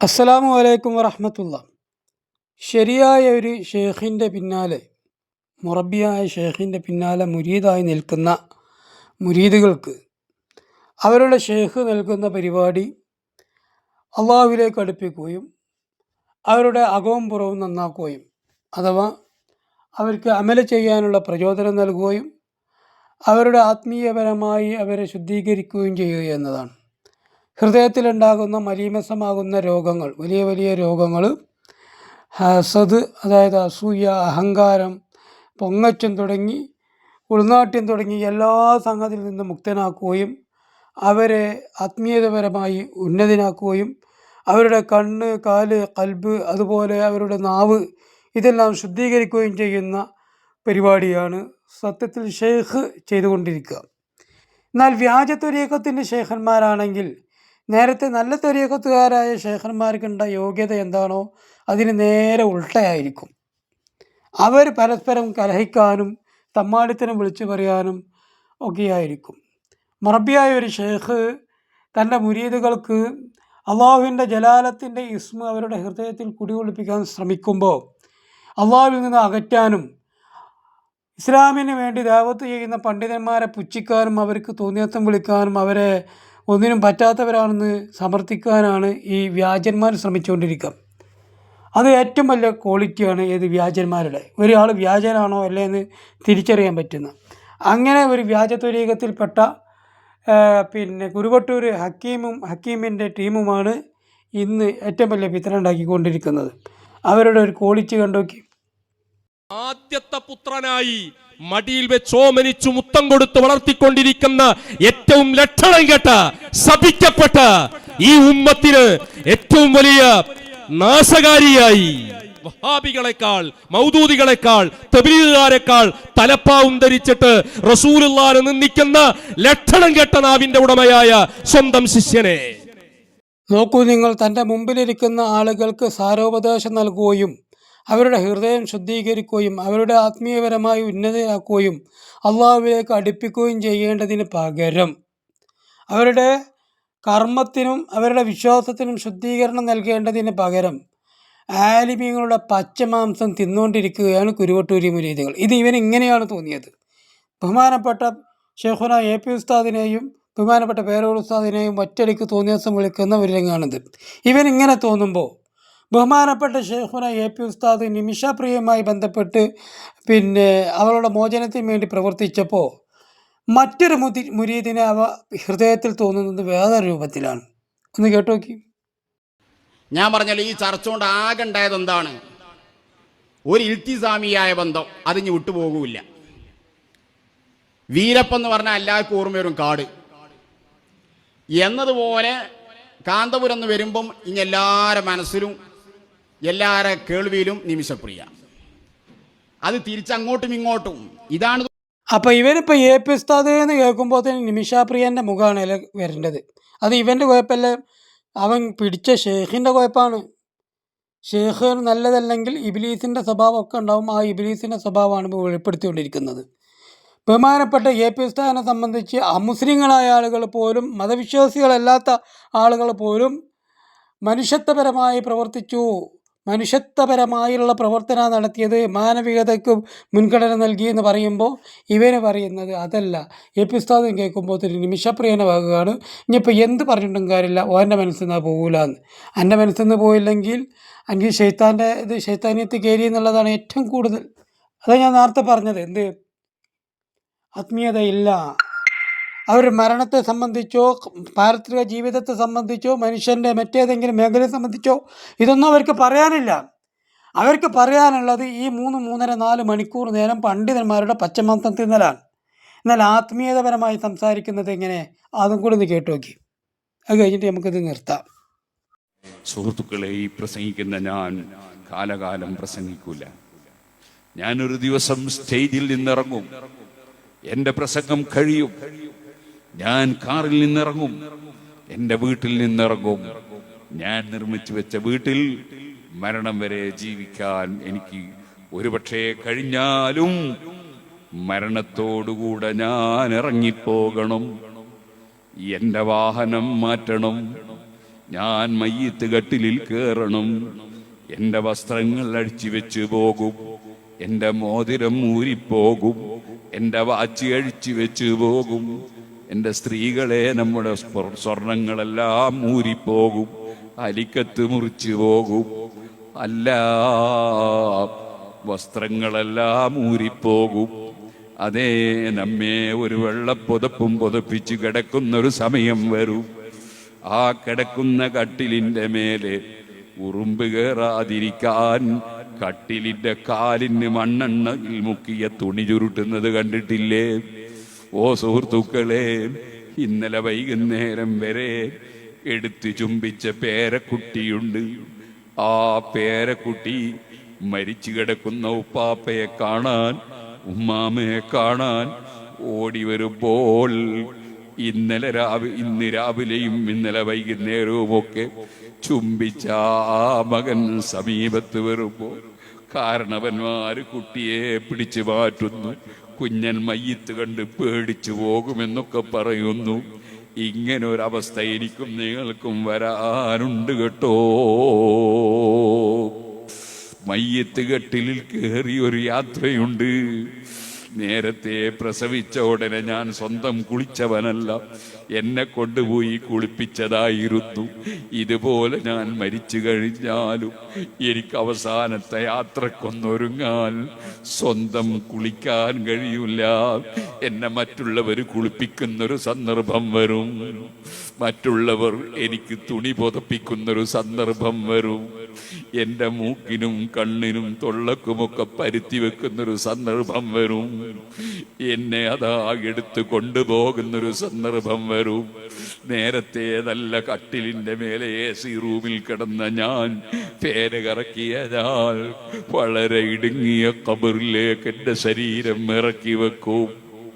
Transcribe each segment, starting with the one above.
അസ്സലാമു അലൈക്കും വറഹമത്തുള്ള. ശരിയായ ഒരു ഷേഖിന്റെ പിന്നാലെ മുറബിയായ ഷേഖിന്റെ പിന്നാലെ മുരീദായി നിൽക്കുന്ന മുരീദുകൾക്ക് അവരുടെ ഷേഖ് നൽകുന്ന പരിപാടി അള്ളാഹുവിലേക്ക് അടുപ്പിക്കുകയും അവരുടെ അകവും പുറവും നന്നാക്കുകയും അഥവാ അവർക്ക് അമല ചെയ്യാനുള്ള പ്രചോദനം നൽകുകയും അവരുടെ ആത്മീയപരമായി അവരെ ശുദ്ധീകരിക്കുകയും ചെയ്യുക എന്നതാണ്. ഹൃദയത്തിലുണ്ടാകുന്ന മലീമസമാകുന്ന രോഗങ്ങൾ വലിയ വലിയ രോഗങ്ങൾ ഹസദ് അതായത് അസൂയ അഹങ്കാരം പൊങ്ങച്ചം തുടങ്ങി ഉൾനാട്യം തുടങ്ങി എല്ലാ സംഗതിയിൽ നിന്നും മുക്തനാക്കുകയും അവരെ ആത്മീയതപരമായി ഉന്നതനാക്കുകയും അവരുടെ കണ്ണ് കാൽ കൽബ് അതുപോലെ അവരുടെ നാവ് ഇതെല്ലാം ശുദ്ധീകരിക്കുകയും ചെയ്യുന്ന പരിപാടിയാണ് സത്യത്തിൽ ഷെയ്ഖ് ചെയ്തുകൊണ്ടിരിക്കുക. എന്നാൽ വ്യാജത്വരീക്കത്തിന്റെ ശേഖന്മാരാണെങ്കിൽ നേരത്തെ നല്ല തൊരിയക്കത്തുകാരായ ഷേഖന്മാർക്കുണ്ട യോഗ്യത എന്താണോ അതിന് നേരെ ഉൾട്ടയായിരിക്കും. അവർ പരസ്പരം കലഹിക്കാനും തമ്മാടിത്തരം വിളിച്ചു പറയാനും ഒക്കെയായിരിക്കും. മറബിയായ ഒരു ഷേഖ് തന്റെ മുരീദുകൾക്ക് അള്ളാഹുവിന്റെ ജലാലത്തിന്റെ ഇസ്മ അവരുടെ ഹൃദയത്തിൽ കുടികൊള്ളിപ്പിക്കാൻ ശ്രമിക്കുമ്പോൾ അള്ളാഹുവിൽ നിന്ന് അകറ്റാനും ഇസ്ലാമിന് വേണ്ടി ദാവത്ത് ചെയ്യുന്ന പണ്ഡിതന്മാരെ പുച്ഛിക്കാനും അവർക്ക് തോന്നിയത്വം വിളിക്കാനും അവരെ ഒന്നിനും പറ്റാത്തവരാണെന്ന് സമർത്ഥിക്കാനാണ് ഈ വ്യാജന്മാർ ശ്രമിച്ചുകൊണ്ടിരിക്കുക. അത് ഏറ്റവും വലിയ ക്വാളിറ്റിയാണ് ഏത് വ്യാജന്മാരുടെ. ഒരാൾ വ്യാജനാണോ അല്ലേ എന്ന് തിരിച്ചറിയാൻ പറ്റുന്ന. അങ്ങനെ ഒരു വ്യാജത്വരീകത്തിൽപ്പെട്ട പിന്നെ കുരുവട്ടൂർ ഹക്കീമും ഹക്കീമിന്റെ ടീമുമാണ് ഇന്ന് ഏറ്റവും വലിയ വിത്തനം ഉണ്ടാക്കിക്കൊണ്ടിരിക്കുന്നത് അവരുടെ ഒരു ക്വാളിറ്റി കണ്ടോക്കി. ആദ്യത്തെ പുത്രനായി മടിയിൽ വെച്ച് ഓമനിച്ചു മുത്തം കൊടുത്ത് വളർത്തിക്കൊണ്ടിരിക്കുന്ന ഏറ്റവും ലക്ഷണം കേട്ട ശപിക്കപ്പെട്ട ഈ ഉമ്മത്തിന് ഏറ്റവും വലിയ നാശകാരിയായി. വഹാബികളെക്കാൾ മൗദൂദികളെക്കാൾ തബീലുകാരെക്കാൾ തലപ്പാവും ധരിച്ചിട്ട് റസൂലുള്ളാനെ നിന്ദിക്കുന്ന ലക്ഷണം കെട്ട നാവിന്റെ ഉടമയായ സ്വന്തം ശിഷ്യനെ. നോക്കൂ നിങ്ങൾ തന്റെ മുമ്പിലിരിക്കുന്ന ആളുകൾക്ക് സാരോപദേശം നൽകുകയും അവരുടെ ഹൃദയം ശുദ്ധീകരിക്കുകയും അവരുടെ ആത്മീയപരമായി ഉന്നതരാക്കുകയും അള്ളാഹുവിലേക്ക് അടുപ്പിക്കുകയും ചെയ്യേണ്ടതിന് പകരം അവരുടെ കർമ്മത്തിനും അവരുടെ വിശ്വാസത്തിനും ശുദ്ധീകരണം നൽകേണ്ടതിന് പകരം ആലിമീങ്ങളുടെ പച്ചമാംസം തിന്നുകൊണ്ടിരിക്കുകയാണ് കുരുവട്ടൂരി മുരീദുകൾ. ഇത് ഇവൻ ഇങ്ങനെയാണ് തോന്നിയത്. ബഹുമാനപ്പെട്ട ഷെഹുന എ പി ഉസ്താദിനെയും ബഹുമാനപ്പെട്ട പേരോൾ ഉസ്താദിനെയും ഒറ്റടിക്ക് തോന്നിയ ദിവസം വിളിക്കുന്ന ഒരു രംഗമാണിത് ഇവൻ ഇങ്ങനെ തോന്നുമ്പോൾ ബഹുമാനപ്പെട്ട ഷെയ്ഖുന എ പി ഉസ്താദ് നിമിഷ പ്രിയയുമായി ബന്ധപ്പെട്ട് പിന്നെ അവളുടെ മോചനത്തിന് വേണ്ടി പ്രവർത്തിച്ചപ്പോൾ മറ്റൊരു മുതി മുരീദിനെ അവ ഹൃദയത്തിൽ തോന്നുന്നത് വേറെ രൂപത്തിലാണ്. ഒന്ന് കേട്ടു നോക്കി. ഞാൻ പറഞ്ഞല്ലോ ഈ ചർച്ച കൊണ്ട് ആകെ ഉണ്ടായത് എന്താണ്? ഒരു ഇൽത്തിസാമിയായ ബന്ധം അതിഞ്ഞ് വിട്ടുപോകൂല വീരപ്പം എന്ന് പറഞ്ഞാൽ എല്ലാവർക്കും ഓർമ്മ വരും കാട്. എന്നതുപോലെ കാന്തപുരം എന്ന് വരുമ്പം ഇനി എല്ലാവരുടെ മനസ്സിലും എല്ലാവരുടെ കേൾവിയിലും നിമിഷപ്രിയ. അത് തിരിച്ചങ്ങോട്ടും ഇങ്ങോട്ടും. ഇതാണ് അപ്പോൾ ഇവനിപ്പോൾ എ പി ഉസ്താദ് എന്ന് കേൾക്കുമ്പോൾ തന്നെ നിമിഷാപ്രിയന്റെ മുഖമാണ് വരേണ്ടത്. അത് ഇവന്റെ കുഴപ്പമല്ല. അവൻ പിടിച്ച ഷേഖിന്റെ കുഴപ്പമാണ്. ഷേഖ് നല്ലതല്ലെങ്കിൽ ഇബിലീസിന്റെ സ്വഭാവമൊക്കെ ഉണ്ടാവും. ആ ഇബിലീസിന്റെ സ്വഭാവമാണ് ഇപ്പോൾ വെളിപ്പെടുത്തിക്കൊണ്ടിരിക്കുന്നത്. ബഹുമാനപ്പെട്ട എ പി ഉസ്താദിനെ സംബന്ധിച്ച് അമുസ്ലിങ്ങളായ ആളുകൾ പോലും മതവിശ്വാസികളല്ലാത്ത ആളുകൾ പോലും മനുഷ്യത്വപരമായി പ്രവർത്തിച്ചു. മനുഷ്യത്വപരമായുള്ള പ്രവർത്തനം നടത്തിയത് മാനവികതയ്ക്ക് മുൻഗണന നൽകി എന്ന് പറയുമ്പോൾ ഇവന് പറയുന്നത് അതല്ല. എ പി ഉസ്താദും കേൾക്കുമ്പോൾ ഒത്തിരി നിമിഷപ്രിയന ഇനിയിപ്പോൾ എന്ത് പറഞ്ഞിട്ടും കാര്യമില്ല. ഓന്റെ മനസ്സിൽ നിന്ന് പോകില്ല എന്ന് എന്റെ മനസ്സിൽ നിന്ന് പോയില്ലെങ്കിൽ എനിക്ക് ഷെയ്ത്താന്റെ ഇത് ഷെയ്ത്താനിയത്ത് കയറി എന്നുള്ളതാണ് ഏറ്റവും കൂടുതൽ. അതാണ് ഞാൻ നേരത്തെ പറഞ്ഞത്. എന്ത്? ആത്മീയതയില്ല. അവർ മരണത്തെ സംബന്ധിച്ചോ പാരിത്രിക ജീവിതത്തെ സംബന്ധിച്ചോ മനുഷ്യന്റെ മറ്റേതെങ്കിലും മേഖലയെ സംബന്ധിച്ചോ ഇതൊന്നും അവർക്ക് പറയാനില്ല. അവർക്ക് പറയാനുള്ളത് ഈ മൂന്ന് മൂന്നര നാല് മണിക്കൂർ നേരം പണ്ഡിതന്മാരുടെ പച്ചമാംസം തിന്നലാണ് എന്നാൽ ആത്മീയതപരമായി സംസാരിക്കുന്നത് എങ്ങനെ? അതും കൂടി ഒന്ന് കേട്ടു നോക്കി. അത് കഴിഞ്ഞിട്ട് നമുക്കിത് നിർത്താം. സുഹൃത്തുക്കളെ ഈ പ്രസംഗിക്കുന്ന ഞാൻ കാലകാലം പ്രസംഗിക്കൂല. ഞാനൊരു ദിവസം സ്റ്റേജിൽ നിന്നിറങ്ങും. എന്റെ പ്രസംഗം കഴിയും. ഞാൻ കാറിൽ നിന്നിറങ്ങും. എന്റെ വീട്ടിൽ നിന്നിറങ്ങും. ഞാൻ നിർമ്മിച്ചു വെച്ച വീട്ടിൽ മരണം വരെ ജീവിക്കാൻ എനിക്ക് ഒരുപക്ഷെ കഴിഞ്ഞാലും മരണത്തോടുകൂടെ ഞാൻ ഇറങ്ങിപ്പോകണം. എന്റെ വാഹനം മാറ്റണം. ഞാൻ മയ്യത്ത് കട്ടിലിൽ കയറണം എന്റെ വസ്ത്രങ്ങൾ അഴിച്ചു വെച്ച് പോകും. എന്റെ മോതിരം ഊരിപ്പോകും. എന്റെ വാച്ച് അഴിച്ചു വെച്ച് പോകും. എന്റെ സ്ത്രീകളെ നമ്മുടെ സ്വർണങ്ങളെല്ലാം ഊരിപ്പോകും അലിക്കത്ത് മുറിച്ചു പോകും. അല്ല വസ്ത്രങ്ങളെല്ലാം ഊരിപ്പോകും. അതേ നമ്മെ ഒരു വെള്ളപ്പുതപ്പും പുതപ്പിച്ച് കിടക്കുന്നൊരു സമയം വരും. ആ കിടക്കുന്ന കട്ടിലിന്റെ മേലെ ഉറുമ്പ് കയറാതിരിക്കാൻ കട്ടിലിന്റെ കാലിന് മണ്ണെണ്ണയിൽ മുക്കിയ തുണി ചുരുട്ടുന്നത് കണ്ടിട്ടില്ലേ? ഓ സുഹൃത്തുക്കളെ ഇന്നലെ വൈകുന്നേരം വരെ എടുത്തു ചുംബിച്ച പേരക്കുട്ടിയുണ്ട്. ആ പേരക്കുട്ടി മരിച്ചു കിടക്കുന്ന ഉപ്പാപ്പയെ കാണാൻ ഉമ്മാമയെ കാണാൻ ഓടി വരുമ്പോൾ ഇന്നലെ രാവിലെ ഇന്ന് രാവിലെയും ഇന്നലെ വൈകുന്നേരവും ഒക്കെ ചുംബിച്ച ആ മകൻ സമീപത്ത് വരുമ്പോൾ കാരണവന്മാര് കുട്ടിയെ പിടിച്ചു മാറ്റുന്നു. കുഞ്ഞൻ മയ്യത്ത് കണ്ട് പേടിച്ചു പോകുമെന്നൊക്കെ പറയുന്നു. ഇങ്ങനെ ഒരവസ്ഥ എനിക്കും നിങ്ങൾക്കും വരാനുണ്ട് കേട്ടോ. മയ്യത്ത് കെട്ടിലിൽ കയറി ഒരു യാത്രയുണ്ട്. നേരത്തെ പ്രസവിച്ച ഉടനെ ഞാൻ സ്വന്തം കുളിച്ചവനല്ല. എന്നെ കൊണ്ടുപോയി കുളിപ്പിച്ചതായിരുന്നു. ഇതുപോലെ ഞാൻ മരിച്ചു കഴിഞ്ഞാലും എനിക്ക് അവസാനത്തെ യാത്രക്കൊന്നൊരുങ്ങാൻ സ്വന്തം കുളിക്കാൻ കഴിയില്ല. എന്നെ മറ്റുള്ളവർ കുളിപ്പിക്കുന്നൊരു സന്ദർഭം വരും. മറ്റുള്ളവർ എനിക്ക് തുണി പുതപ്പിക്കുന്നൊരു സന്ദർഭം വരും. എന്റെ മൂക്കിനും കണ്ണിനും തൊള്ളക്കുമൊക്കെ പരുത്തി വെക്കുന്നൊരു സന്ദർഭം വരും. എന്നെ അതാ എടുത്ത് കൊണ്ടുപോകുന്നൊരു സന്ദർഭം വരും. നേരത്തെ നല്ല കട്ടിലിന്റെ മേലെ എ സി റൂമിൽ കിടന്ന ഞാൻ പേര് കറക്കിയതാൽ വളരെ ഇടുങ്ങിയ കബറിലേക്ക് എന്റെ ശരീരം ഇറക്കി വെക്കും.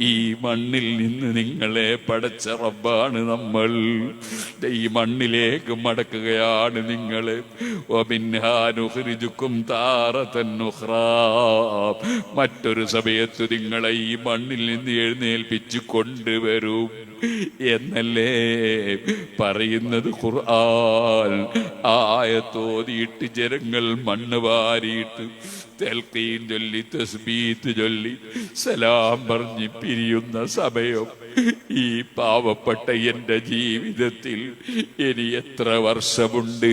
ഈ മണ്ണിൽ നിന്ന് നിങ്ങളെ പടച്ച റബ്ബാണ് നമ്മൾ. ഈ മണ്ണിലേക്ക് മടക്കുകയാണ് നിങ്ങൾ ും താറത്തൻ നുഖ്റാ മറ്റൊരു സമയത്ത് നിങ്ങളെ ഈ മണ്ണിൽ നിന്ന് എഴുന്നേൽപ്പിച്ചു കൊണ്ടുവരും. എന്നല്ലേ പറയുന്നത് ഖുർആൻ? ആയത്തോതിയിട്ട് ജനങ്ങൾ മണ്ണ് വാരിയിട്ട് തെൽക്കീൻ ചൊല്ലി തസ്ബീത്ത് ചൊല്ലി സലാം പറഞ്ഞ് പിരിയുന്ന സമയം ഈ പാവപ്പെട്ട എന്റെ ജീവിതത്തിൽ ഇനി എത്ര വർഷമുണ്ട്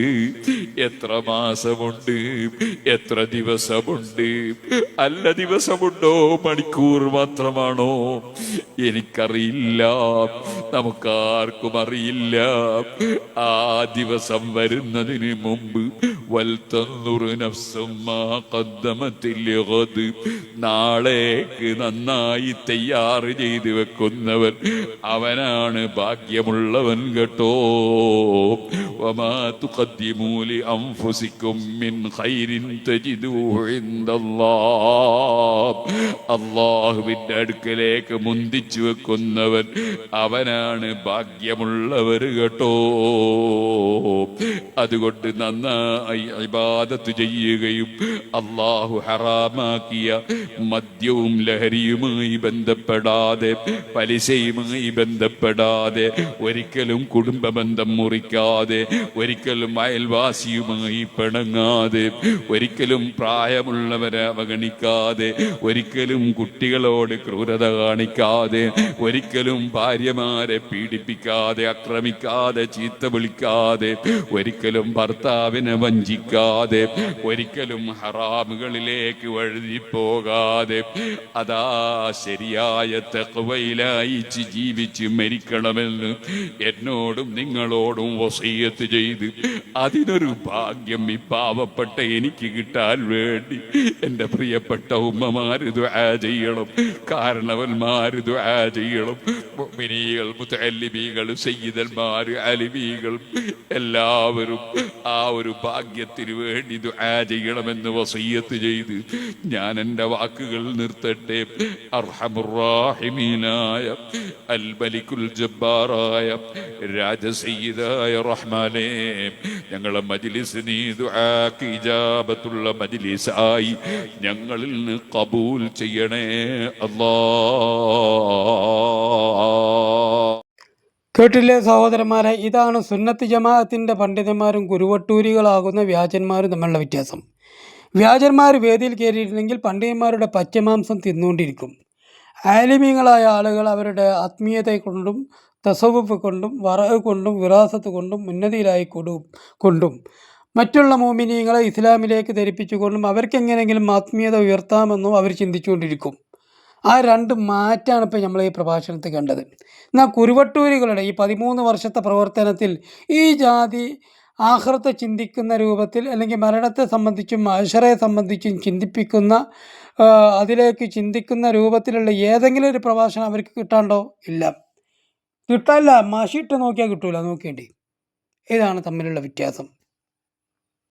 എത്ര മാസമുണ്ട് എത്ര ദിവസമുണ്ട്? അല്ല ദിവസമുണ്ടോ? മണിക്കൂർ മാത്രമാണോ? എനിക്കറിയില്ല. നമുക്കാർക്കും അറിയില്ല. ആ ദിവസം വരുന്നതിന് മുമ്പ് നാളേക്ക് നന്നായി തയ്യാറ് ചെയ്തു വെക്കുന്നവൻ അവനാണ് ഭാഗ്യമുള്ളവൻ കേട്ടോ. ലി മിൻ ഖൈരിൻ ഇൻദല്ലാഹ്. അല്ലാഹുവിന്റെ അടുക്കലേക്ക് മുന്തിച്ചു വെക്കുന്നവൻ അവനാണ് ഭാഗ്യമുള്ളവർ കേട്ടോ. അതുകൊണ്ട് നന്നായി ഇബാദത്ത് ചെയ്യുകയും അള്ളാഹു ഹറാമാക്കിയ മദ്യവും ലഹരിയുമായി ബന്ധപ്പെടാതെ പലിശയുമായി ബന്ധപ്പെടാതെ ഒരിക്കലും കുടുംബ ബന്ധം മുറിക്കാതെ ഒരിക്കലും അയൽവാസിയുമായി പിണങ്ങാതെ ഒരിക്കലും പ്രായമുള്ളവരെ അവഗണിക്കാതെ ഒരിക്കലും കുട്ടികളോട് ക്രൂരത കാണിക്കാതെ ഒരിക്കലും ഭാര്യമാരെ പീഡിപ്പിക്കാതെ ആക്രമിക്കാതെ ചീത്ത വിളിക്കാതെ ഒരിക്കലും ഭർത്താവിനെ വഞ്ചിക്കാതെ ഒരിക്കലും ഹറാമുകളിലേക്ക് വഴുതി പോകാതെ അതാ ശരിയായ തെക്കുവയിലായിച്ച് ജീവിച്ച് മരിക്കണമെന്ന് എന്നോടും നിങ്ങളോടും വസീയത്ത് ചെയ്ത് അതിനൊരു ഭാഗ്യം ഈ പാവപ്പെട്ട എനിക്ക് കിട്ടാൻ വേണ്ടി എന്റെ പ്രിയപ്പെട്ട ഉമ്മമാര് ദുആ ചെയ്യണം കാരണവന്മാര് ദുആ ചെയ്യണം അലിബികൾ മുത്തല്ലിമീകൾ സയ്യിദന്മാര് അലിമീകൾ എല്ലാവരും ആ ഒരു ഭാഗ്യത്തിന് വേണ്ടി ദുആ ചെയ്യണമെന്ന് വസയ്യത്ത് ചെയ്ത് ഞാൻ എന്റെ വാക്കുകൾ നിർത്തട്ടെ. അർഹമുറാഹിമീനായ അൽബലിക്കുൽ ജബ്ബാറായ രാജസയ്യിദായ റഹ്മാനെ. ഞങ്ങളെ മജ്ലിസ് നീ ദുആക്ക് മജ്ലിസായി ഞങ്ങളിൽ നിന്ന് കബൂൽ ചെയ്യണേ. അല്ലാ കേട്ടില്ലേ സഹോദരന്മാരെ? ഇതാണ് സുന്നത്ത് ജമാഅത്തിന്റെ പണ്ഡിതന്മാരും കുരുവട്ടൂരികളാകുന്ന വ്യാജന്മാരും തമ്മിലുള്ള വ്യത്യാസം. വ്യാജന്മാർ വേദിയിൽ കയറിയിരുന്നെങ്കിൽ പണ്ഡിതന്മാരുടെ പച്ചമാംസം തിന്നുകൊണ്ടിരിക്കും. ആലിമീങ്ങളായ ആളുകൾ അവരുടെ ആത്മീയത കൊണ്ടും തസവുഫ് കൊണ്ടും വറവ് കൊണ്ടും വിറാസത്ത് കൊണ്ടും ഉന്നതിയിലായി കൊടു കൊണ്ടും മറ്റുള്ള മോമിനീങ്ങളെ ഇസ്ലാമിലേക്ക് ധരിപ്പിച്ചുകൊണ്ടും അവർക്കെങ്ങനെയെങ്കിലും ആത്മീയത ഉയർത്താമെന്നും അവർ ചിന്തിച്ചുകൊണ്ടിരിക്കും. ആ രണ്ട് മാറ്റാണ് ഇപ്പോൾ നമ്മൾ ഈ പ്രഭാഷണത്തിൽ കണ്ടത്. എന്നാൽ കുരുവട്ടൂരികളുടെ ഈ പതിമൂന്ന് വർഷത്തെ പ്രവർത്തനത്തിൽ ഈ ജാതി ആഹ്റത്തെ ചിന്തിക്കുന്ന രൂപത്തിൽ അല്ലെങ്കിൽ മരണത്തെ സംബന്ധിച്ചും അഷറയെ സംബന്ധിച്ചും ചിന്തിപ്പിക്കുന്ന അതിലേക്ക് ചിന്തിക്കുന്ന രൂപത്തിലുള്ള ഏതെങ്കിലും ഒരു പ്രഭാഷണം അവർക്ക് കിട്ടാണ്ടോ? ഇല്ല. കിട്ടാനില്ല. മാഷിട്ട് നോക്കിയാൽ കിട്ടൂല. നോക്കേണ്ടി. ഇതാണ് തമ്മിലുള്ള വ്യത്യാസം.